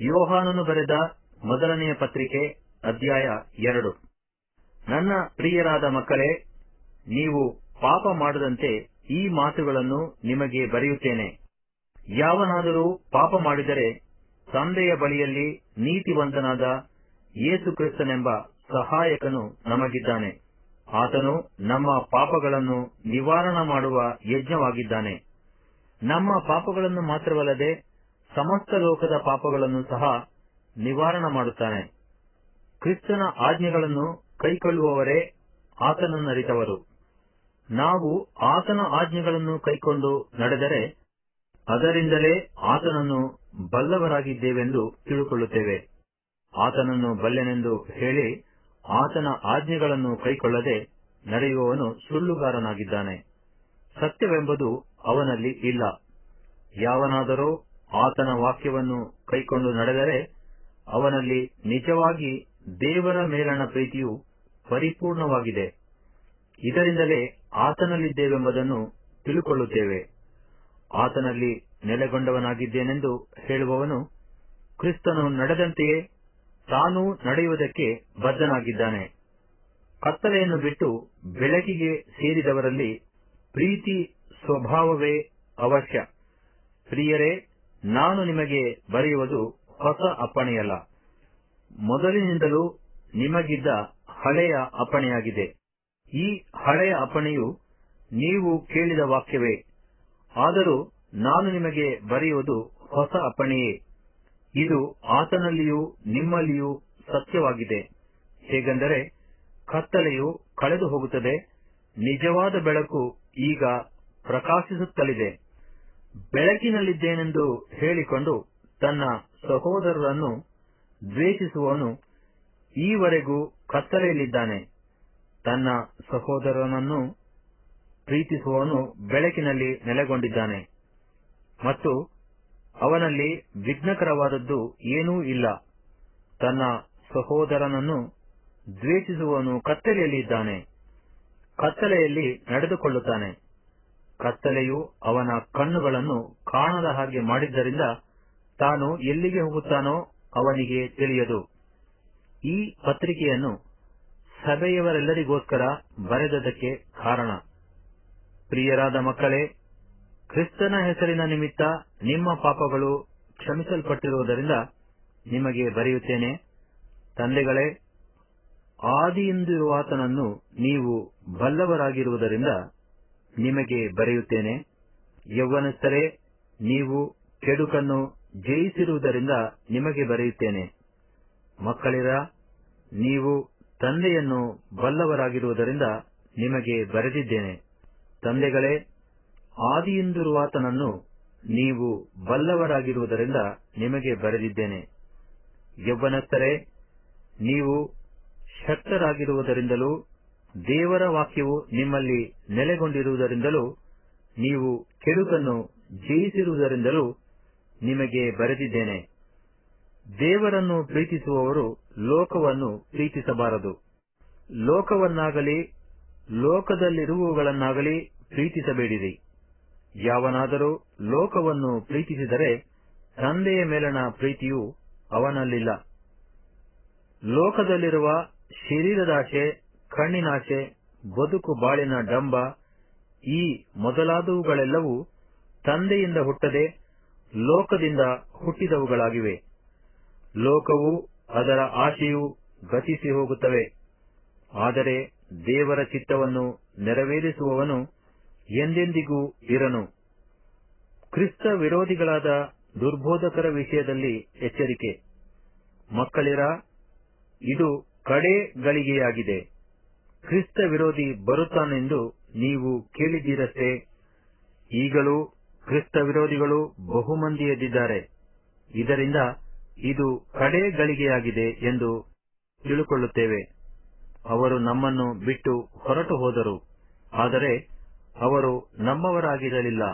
ಯೋಹಾನನು ಬರೆದ ಮೊದಲನೆಯ ಪತ್ರಿಕೆ, ಅಧ್ಯಾಯ ಎರಡು. ನನ್ನ ಪ್ರಿಯರಾದ ಮಕ್ಕಳೇ, ನೀವು ಪಾಪ ಮಾಡದಂತೆ ಈ ಮಾತುಗಳನ್ನು ನಿಮಗೆ ಬರೆಯುತ್ತೇನೆ. ಯಾವನಾದರೂ ಪಾಪ ಮಾಡಿದರೆ ತಂದೆಯ ಬಳಿಯಲ್ಲಿ ನೀತಿವಂತನಾದ ಯೇಸು ಕ್ರಿಸ್ತನೆಂಬ ಸಹಾಯಕನು ನಮಗಿದ್ದಾನೆ. ಆತನು ನಮ್ಮ ಪಾಪಗಳನ್ನು ನಿವಾರಣ ಮಾಡುವ ಯಜ್ಞವಾಗಿದ್ದಾನೆ. ನಮ್ಮ ಪಾಪಗಳನ್ನು ಮಾತ್ರವಲ್ಲದೆ ಸಮಸ್ತ ಲೋಕದ ಪಾಪಗಳನ್ನು ಸಹ ನಿವಾರಣ ಮಾಡುತ್ತಾನೆ. ಕ್ರಿಸ್ತನ ಆಜ್ಞೆಗಳನ್ನು ಕೈಕೊಳ್ಳುವವರೇ ಆತನನ್ನರಿತವರು. ನಾವು ಆತನ ಆಜ್ಞೆಗಳನ್ನು ಕೈಕೊಂಡು ನಡೆದರೆ ಅದರಿಂದಲೇ ಆತನನ್ನು ಬಲ್ಲವರಾಗಿದ್ದೇವೆಂದು ತಿಳುಕೊಳ್ಳುತ್ತೇವೆ. ಆತನನ್ನು ಬಲ್ಲೆನೆಂದು ಹೇಳಿ ಆತನ ಆಜ್ಞೆಗಳನ್ನು ಕೈಕೊಳ್ಳದೆ ನಡೆಯುವವನು ಸುಳ್ಳುಗಾರನಾಗಿದ್ದಾನೆ. ಸತ್ಯವೆಂಬುದು ಅವನಲ್ಲಿ ಇಲ್ಲ. ಯಾವನಾದರೂ ಆತನ ವಾಕ್ಯವನ್ನು ಕೈಕೊಂಡು ನಡೆದರೆ ಅವನಲ್ಲಿ ನಿಜವಾಗಿ ದೇವರ ಮೇಲಣ ಪ್ರೀತಿಯು ಪರಿಪೂರ್ಣವಾಗಿದೆ. ಇದರಿಂದಲೇ ಆತನಲ್ಲಿದ್ದೇವೆಂಬುದನ್ನು ತಿಳುಕೊಳ್ಳುತ್ತೇವೆ. ಆತನಲ್ಲಿ ನೆಲೆಗೊಂಡವನಾಗಿದ್ದೇನೆಂದು ಹೇಳುವವನು ಕ್ರಿಸ್ತನು ನಡೆದಂತೆಯೇ ತಾನೂ ನಡೆಯುವುದಕ್ಕೆ ಬದ್ಧನಾಗಿದ್ದಾನೆ. ಕತ್ತಲೆಯನ್ನು ಬಿಟ್ಟು ಬೆಳಕಿಗೆ ಸೇರಿದವರಲ್ಲಿ ಪ್ರೀತಿ ಸ್ವಭಾವವೇ ಅವಶ್ಯ. ಪ್ರಿಯರೇ ನಾನು ನಿಮಗೆ ಬರೆಯುವುದು ಹೊಸ ಅಪ್ಪಣೆಯಲ್ಲ. ಮೊದಲಿನಿಂದಲೂ ನಿಮಗಿದ್ದ ಹಳೆಯ ಅಪ್ಪಣೆಯಾಗಿದೆ. ಈ ಹಳೆಯ ಅಪ್ಪಣೆಯು ನೀವು ಕೇಳಿದ ವಾಕ್ಯವೇ. ಆದರೂ ನಾನು ನಿಮಗೆ ಬರೆಯುವುದು ಹೊಸ ಅಪ್ಪಣೆಯೇ. ಇದು ಆತನಲ್ಲಿಯೂ ನಿಮ್ಮಲ್ಲಿಯೂ ಸತ್ಯವಾಗಿದೆ. ಹೇಗೆಂದರೆ ಕತ್ತಲೆಯು ಕಳೆದು ಹೋಗುತ್ತದೆ ನಿಜವಾದ ಬೆಳಕು ಈಗ ಪ್ರಕಾಶಿಸುತ್ತಲಿದೆ. ಬೆಳಕಿನಲ್ಲಿದ್ದೇನೆಂದು ಹೇಳಿಕೊಂಡು ತನ್ನ ಸಹೋದರರನ್ನು ದ್ವೇಷಿಸುವವನು ಈವರೆಗೂ ಕತ್ತಲೆಯಲ್ಲಿದ್ದಾನೆ. ತನ್ನ ಸಹೋದರನನ್ನು ಪ್ರೀತಿಸುವವನು ಬೆಳಕಿನಲ್ಲಿ ನೆಲೆಗೊಂಡಿದ್ದಾನೆ. ಮತ್ತು ಅವನಲ್ಲಿ ವಿಘ್ನಕರವಾದದ್ದು ಏನೂ ಇಲ್ಲ. ತನ್ನ ಸಹೋದರನನ್ನು ದ್ವೇಷಿಸುವವನು ಕತ್ತಲೆಯಲ್ಲಿ ಇದ್ದಾನೆ ಕತ್ತಲೆಯಲ್ಲಿ ನಡೆದುಕೊಳ್ಳುತ್ತಾನೆ. ಕತ್ತಲೆಯು ಅವನ ಕಣ್ಣುಗಳನ್ನು ಕಾಣದ ಹಾಗೆ ಮಾಡಿದ್ದರಿಂದ ತಾನು ಎಲ್ಲಿಗೆ ಹೋಗುತ್ತಾನೋ ಅವನಿಗೆ ತಿಳಿಯದು. ಈ ಪತ್ರಿಕೆಯನ್ನು ಸಭೆಯವರೆಲ್ಲರಿಗೋಸ್ಕರ ಬರೆದದಕ್ಕೆ ಕಾರಣ. ಪ್ರಿಯರಾದ ಮಕ್ಕಳೇ, ಕ್ರಿಸ್ತನ ಹೆಸರಿನ ನಿಮಿತ್ತ ನಿಮ್ಮ ಪಾಪಗಳು ಕ್ಷಮಿಸಲ್ಪಟ್ಟಿರುವುದರಿಂದ ನಿಮಗೆ ಬರೆಯುತ್ತೇನೆ. ತಂದೆಗಳೇ, ಆದಿಯಿಂದಿರುವಾತನನ್ನು ನೀವು ಬಲ್ಲವರಾಗಿರುವುದರಿಂದ ನಿಮಗೆ ಬರೆಯುತ್ತೇನೆ, ಯೌವನಸ್ಥರೇ, ನೀವು ಕೆಡುಕನ್ನು ಜಯಿಸಿರುವುದರಿಂದ ನಿಮಗೆ ಬರೆಯುತ್ತೇನೆ. ಮಕ್ಕಳಿರ, ನೀವು ತಂದೆಯನ್ನು ಬಲ್ಲವರಾಗಿರುವುದರಿಂದ ನಿಮಗೆ ಬರೆದಿದ್ದೇನೆ. ತಂದೆಗಳೇ, ಆದಿಯಿಂದಿರುವಾತನನ್ನು ನೀವು ಬಲ್ಲವರಾಗಿರುವುದರಿಂದ ನಿಮಗೆ ಬರೆದಿದ್ದೇನೆ. ಯೌವನಸ್ಥರೇ, ನೀವು ಶಕ್ತರಾಗಿರುವುದರಿಂದಲೂ ದೇವರ ವಾಕ್ಯವು ನಿಮ್ಮಲ್ಲಿ ನೆಲೆಗೊಂಡಿರುವುದರಿಂದಲೂ, ನೀವು ಕೆಡುಕನ್ನು ಜಯಿಸಿರುವುದರಿಂದಲೂ ನಿಮಗೆ ಬರೆದಿದ್ದೇನೆ. ದೇವರನ್ನು ಪ್ರೀತಿಸುವವರು ಲೋಕವನ್ನು ಪ್ರೀತಿಸಬಾರದು. ಲೋಕವನ್ನಾಗಲಿ, ಲೋಕದಲ್ಲಿರುವವುಗಳನ್ನಾಗಲಿ ಪ್ರೀತಿಸಬೇಡಿರಿ. ಯಾವನಾದರೂ ಲೋಕವನ್ನು ಪ್ರೀತಿಸಿದರೆ, ತಂದೆಯ ಮೇಲಿನ ಪ್ರೀತಿಯು ಅವನಲ್ಲಿಲ್ಲ. ಲೋಕದಲ್ಲಿರುವ ಶರೀರದಾಶೆ ಕಣ್ಣಿನಾಶೆ ಬದುಕು ಬಾಳಿನ ಡಂಬ, ಈ ಮೊದಲಾದವುಗಳೆಲ್ಲವೂ ತಂದೆಯಿಂದ ಹುಟ್ಟದೆ ಲೋಕದಿಂದ ಹುಟ್ಟಿದವುಗಳಾಗಿವೆ. ಲೋಕವು ಅದರ ಆಶೆಯು ಗತಿಸಿ ಹೋಗುತ್ತವೆ. ಆದರೆ ದೇವರ ಚಿತ್ತವನ್ನು ನೆರವೇರಿಸುವವನು ಎಂದೆಂದಿಗೂ ಇರನು. ಕ್ರಿಸ್ತ ವಿರೋಧಿಗಳಾದ ದುರ್ಬೋಧಕರ ವಿಷಯದಲ್ಲಿ ಎಚ್ಚರಿಕೆ. ಮಕ್ಕಳಿರ, ಇದು ಕಡೆ ಗಳಿಗೆಯಾಗಿದೆ ಕ್ರಿಸ್ತ ವಿರೋಧಿ ಬರುತ್ತಾನೆಂದು ನೀವು ಕೇಳಿದ್ದೀರಷ್ಟೇ? ಈಗಲೂ ಕ್ರಿಸ್ತ ವಿರೋಧಿಗಳು ಬಹುಮಂದಿ ಎದ್ದಿದ್ದಾರೆ ಇದರಿಂದ ಇದು ಕಡೇ ಗಳಿಗೆಯಾಗಿದೆ ಎಂದು ತಿಳುಕೊಳ್ಳುತ್ತೇವೆ. ಅವರು ನಮ್ಮನ್ನು ಬಿಟ್ಟು ಹೊರಟು ಹೋದರು. ಆದರೆ ಅವರು ನಮ್ಮವರಾಗಿರಲಿಲ್ಲ.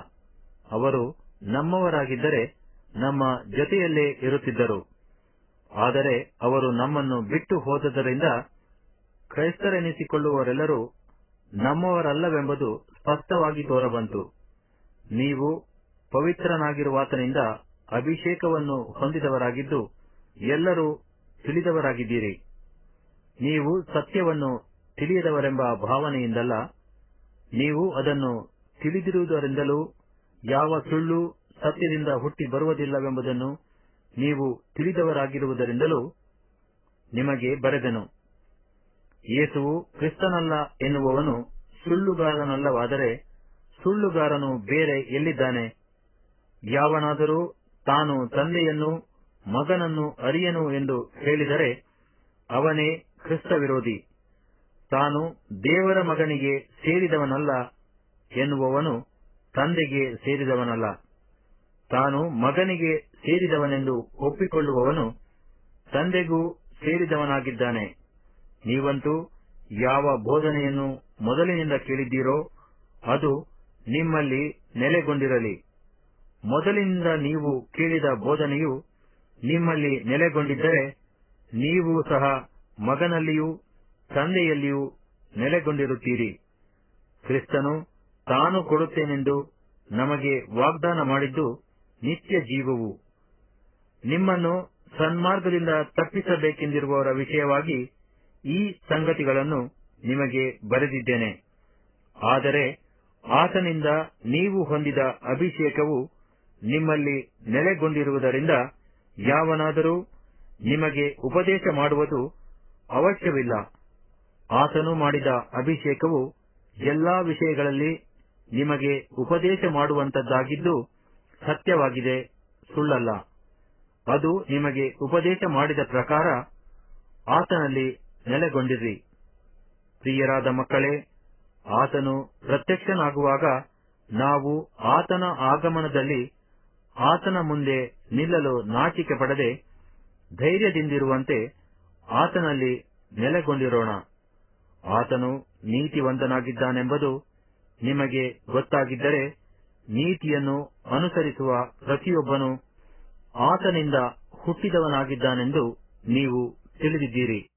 ಅವರು ನಮ್ಮವರಾಗಿದ್ದರೆ ನಮ್ಮ ಜೊತೆಯಲ್ಲೇ ಇರುತ್ತಿದ್ದರು. ಆದರೆ ಅವರು ನಮ್ಮನ್ನು ಬಿಟ್ಟು ಹೋದದರಿಂದ ಕ್ರೈಸ್ತರೆನಿಸಿಕೊಳ್ಳುವವರೆಲ್ಲರೂ ನಮ್ಮವರಲ್ಲವೆಂಬುದು ಸ್ಪಷ್ಟವಾಗಿ ತೋರಬಂತು. ನೀವು ಪವಿತ್ರನಾಗಿರುವಾತನಿಂದ ಅಭಿಷೇಕವನ್ನು ಹೊಂದಿದವರಾಗಿದ್ದು ಎಲ್ಲರೂ ತಿಳಿದವರಾಗಿದ್ದೀರಿ. ನೀವು ಸತ್ಯವನ್ನು ತಿಳಿಯದವರೆಂಬ ಭಾವನೆಯಿಂದಲ್ಲ, ನೀವು ಅದನ್ನು ತಿಳಿದಿರುವುದರಿಂದಲೂ ಯಾವ ಸುಳ್ಳು ಸತ್ಯದಿಂದ ಹುಟ್ಟಿ ಬರುವುದಿಲ್ಲವೆಂಬುದನ್ನು ನೀವು ತಿಳಿದವರಾಗಿರುವುದರಿಂದಲೂ ನಿಮಗೆ ಬರೆದೆನು. ಯೇಸುವು ಕ್ರಿಸ್ತನಲ್ಲ ಎನ್ನುವವನು ಸುಳ್ಳುಗಾರನಲ್ಲವಾದರೆ ಸುಳ್ಳುಗಾರನು ಬೇರೆ ಎಲ್ಲಿದ್ದಾನೆ? ಯಾವನಾದರೂ ತಾನು ತಂದೆಯನ್ನು, ಮಗನನ್ನು ಅರಿಯನು ಎಂದು ಹೇಳಿದರೆ ಅವನೇ ಕ್ರಿಸ್ತ ವಿರೋಧಿ ತಾನು ದೇವರ ಮಗನಿಗೆ ಸೇರಿದವನಲ್ಲ ಎನ್ನುವವನು ತಂದೆಗೆ ಸೇರಿದವನಲ್ಲ. ತಾನು ಮಗನಿಗೆ ಸೇರಿದವನೆಂದು ಒಪ್ಪಿಕೊಳ್ಳುವವನು ತಂದೆಗೂ ಸೇರಿದವನಾಗಿದ್ದಾನೆ. ನೀವಂತೂ ಯಾವ ಬೋಧನೆಯನ್ನು ಮೊದಲಿನಿಂದ ಕೇಳಿದ್ದೀರೋ ಅದು ನಿಮ್ಮಲ್ಲಿ ನೆಲೆಗೊಂಡಿರಲಿ. ಮೊದಲಿನಿಂದ ನೀವು ಕೇಳಿದ ಬೋಧನೆಯು ನಿಮ್ಮಲ್ಲಿ ನೆಲೆಗೊಂಡಿದ್ದರೆ ನೀವು ಸಹ ಮಗನಲ್ಲಿಯೂ ತಂದೆಯಲ್ಲಿಯೂ ನೆಲೆಗೊಂಡಿರುತ್ತೀರಿ. ಕ್ರಿಸ್ತನು ತಾನು ಕೊಡುತ್ತೇನೆಂದು ನಮಗೆ ವಾಗ್ದಾನ ಮಾಡಿದ್ದು ನಿತ್ಯ ಜೀವವು. ನಿಮ್ಮನ್ನು ಸನ್ಮಾರ್ಗದಿಂದ ತಪ್ಪಿಸಬೇಕೆಂದಿರುವವರ ವಿಷಯವಾಗಿ ಈ ಸಂಗತಿಗಳನ್ನು ನಿಮಗೆ ಬರೆದಿದ್ದೇನೆ. ಆದರೆ ಆತನಿಂದ ನೀವು ಹೊಂದಿದ ಅಭಿಷೇಕವು ನಿಮ್ಮಲ್ಲಿ ನೆಲೆಗೊಂಡಿರುವುದರಿಂದ ಯಾವನಾದರೂ ನಿಮಗೆ ಉಪದೇಶ ಮಾಡುವುದು ಅವಶ್ಯವಿಲ್ಲ. ಆತನು ಮಾಡಿದ ಅಭಿಷೇಕವು ಎಲ್ಲಾ ವಿಷಯಗಳಲ್ಲಿ ನಿಮಗೆ ಉಪದೇಶ ಮಾಡುವಂತದ್ದಾಗಿದ್ದು ಸತ್ಯವಾಗಿದೆ, ಸುಳ್ಳಲ್ಲ. ಅದು ನಿಮಗೆ ಉಪದೇಶ ಮಾಡಿದ ಪ್ರಕಾರ ಆತನಲ್ಲಿ ನೆಲೆಗೊಂಡಿರಿ. ಪ್ರಿಯರಾದ ಮಕ್ಕಳೇ, ಆತನು ಪ್ರತ್ಯಕ್ಷನಾಗುವಾಗ ನಾವು ಆತನ ಆಗಮನದಲ್ಲಿ ಆತನ ಮುಂದೆ ನಿಲ್ಲಲು ನಾಚಿಕೆ ಪಡದೆ ಧೈರ್ಯದಿಂದಿರುವಂತೆ ಆತನಲ್ಲಿ ನೆಲೆಗೊಂಡಿರೋಣ. ಆತನು ನೀತಿವಂತನಾಗಿದ್ದಾನೆಂಬುದು ನಿಮಗೆ ಗೊತ್ತಾಗಿದ್ದರೆ ನೀತಿಯನ್ನು ಅನುಸರಿಸುವ ಪ್ರತಿಯೊಬ್ಬನು ಆತನಿಂದ ಹುಟ್ಟಿದವನಾಗಿದ್ದಾನೆಂದು ನೀವು ತಿಳಿದಿದ್ದೀರಿ.